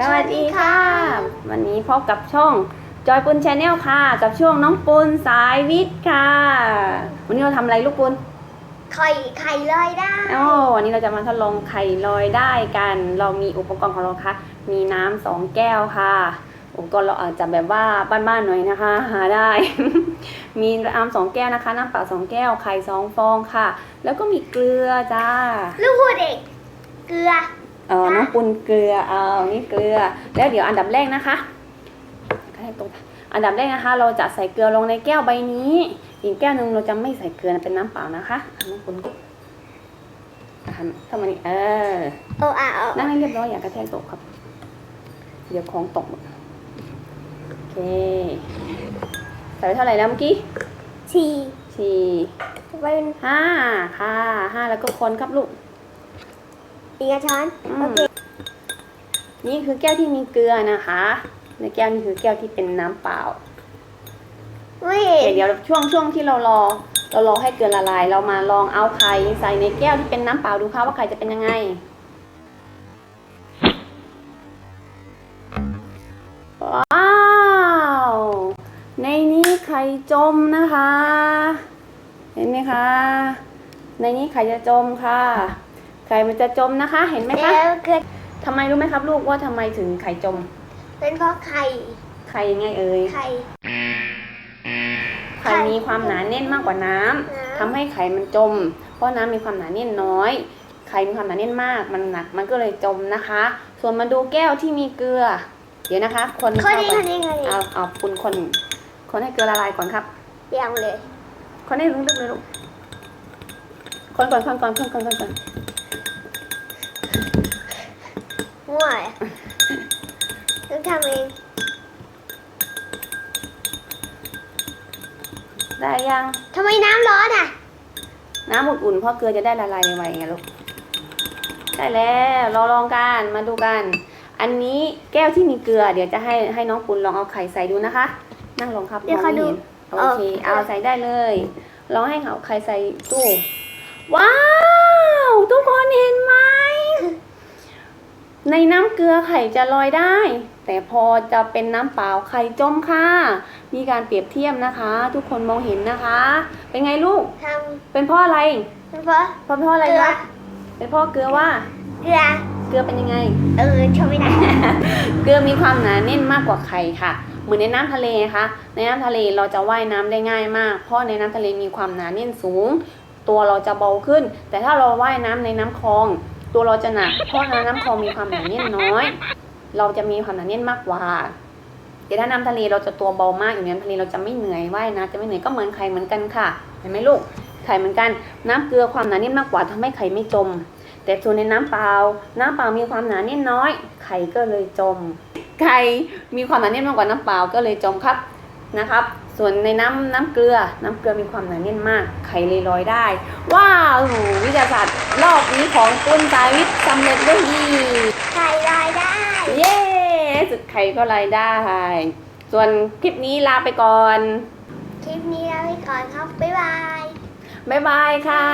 สวัสดีค่ะ วันนี้พบกับช่องจอยปุนชาแนลค่ะ กับช่วงน้องปุนสายวิทย์ค่ะ วันนี้เราทำอะไรลูกปุนไข่ไข่ลอยได้อ๋อวันนี้เราจะมาทดลองไข่ลอยได้กัน เรามีอุปกรณ์ของเราค่ะ มีน้ำสองแก้วค่ะอุปกรณ์เราอาจจะแบบว่าบ้านๆหน่อยนะคะ หาได้ มีน้ำสองแก้วนะคะ น้ำเปล่าสองแก้วไข่สองฟองค่ะ แล้วก็มีเกลือจ้าลูกพูดเด็กเกลือ เออน้องปุนเกลือเอานี่เกลือ แล้วเดี๋ยวอันดับแรกนะคะให้ตรงอันดับแรกนะคะ เราจะใส่เกลือลงในแก้วใบนี้ อีกแก้วหนึ่งเราจะไม่ใส่เกลือนะเป็นน้ำเปล่านะคะอะน้องปุนอะทำทำมันนี่เออโอ้อะเอานั่งให้เรียบร้อยอย่ากระแทกโต๊ะครับ เดี๋ยวของตกหมดโอเคใส่ไปเท่าไหร่แล้วเมื่อกี้ชีสี่เป็นห้าค่ะห้าแล้วก็คนครับลูก อีกกระช้อนอืโอมเคนี่คือแก้วที่มีเกลือนะคะในแก้วนี่คือแก้วที่เป็นน้ำเปล่าไม่โอเห็เคนเดี๋ยวช่วงช่วงที่เรารอ เรารอให้เกลือละลาย เรามาลองเอาไข่ใส่ในแก้วที่เป็นน้ำเปล่าดูค่ะว่าไข่จะเป็นยังไง ว้าว ในนี้ไข่จมนะคะ เห็นไหมคะ ในนี้ไข่จะจมค่ะ ไข่มันจะจมนะคะ เห็นไหมคะแล้วเกลือทำไมรู้ไหมครับ ลูกว่าทำไมถึงไข่จม เป็นเพราะไข่ไข่ยังไงเอ่ยไข่ ไข่มีความหนาแน่นมากกว่าน้ำน้ำทำให้ไข่มันจม เพราะน้ำมีความหนาแน่นน้อย ไข่มีความหนาแน่นมาก มันหนักมันก็เลยจมนะคะ ส่วนมาดูแก้วที่มีเกลือ เดี๋ยวนะคะ คนคนเข้านี้ก่คอนนนี้คนนี้เอาเอาคุณคน คนให้เกลือละลายก่อนครับเรียงเลยคนให้ลึกๆเลยลูกคนก่อนคนก่อนคนก่อนคนก่อน มั่วอะต้องทำเอง ได้ยัง ทำไมน้ำร้อนอะ น้ำอุ่นๆเพราะเกลือจะได้ละลายไวๆไงลูกได้แล้วเราลองกันมาดูกัน อันนี้แก้วที่มีเกลือ เดี๋ยวจะให้ให้น้องปุณลองเอาไข่ใส่ดูนะคะ นั่งลงครับเดี๋ยวขอดูมงไม่เห็นโอเคเอาเอาใส่ได้เลยลองให้เอาไข่ใส่ตู้ว้าว ทุกคนเห็นไหม ในน้ำเกลือไข่จะลอยได้ แต่พอจะเป็นน้ำเปล่าไข่จมค่ะ มีการเปรียบเทียบนะคะ ทุกคนมองเห็นนะคะ เป็นไงลูก ทเป็นเพราะอะไรำเป็นเพราะ เพราะเพราะอะไรเกลือคะเป็นเพราะเกลือว่า เกลือเกลือเป็นยังไง เออชมไม่ได้เกลือมีความหนาแน่นมากกว่าไข่ค่ะ เหมือนในน้ำทะเลนะคะ ในน้ำทะเลเราจะว่ายน้ำได้ง่ายมาก เพราะในน้ำทะเลมีความหนาแน่นสูง ตัวเราจะเบาขึ้น แต่ถ้าเราว่ายน้ำในน้ำคลอง ตัวเราจะหนักเพราะน้ำคลองมีความหนาแน่นน้อย เราจะมีความหนาแน่นมากกว่าแต่ถ้าน้ำทะเลเราจะตัวเบามากอย่างน้ำทะเลเราจะไม่เหนื่อยว่ายน้ำจะไม่เหนื่อยก็เหมือนไข่เหมือนกันค่ะ เห็นไหมลูกไข่เหมือนกัน น้ำเกลือความหนาแน่นมากกว่าทำให้ไข่ไม่จม แต่ส่วนในน้ำเปล่า น้ำเปล่ามีความหนาแน่นน้อย ไข่ก็เลยจม ไข่มีความหนาแน่นมากกว่าน้ำเปล่าก็เลยจมครับ นะครับ ส่วนในน้ำน้ำเกลือ น้ำเกลือมีความหนาแน่นมาก ไข่เลยลอยได้ ว้าวโอ้โหวิทยาศาสตร์รอบนี้ของปุ้นสายวิทย์สำเร็จด้วยดี ไข่ลอยได้ เย้สุดไข่ก็ลอยได้ ส่วนคลิปนี้ลาไปก่อน คลิปนี้ลาไปก่อนครับ บ๊ายบาย บ๊ายบายค่ะ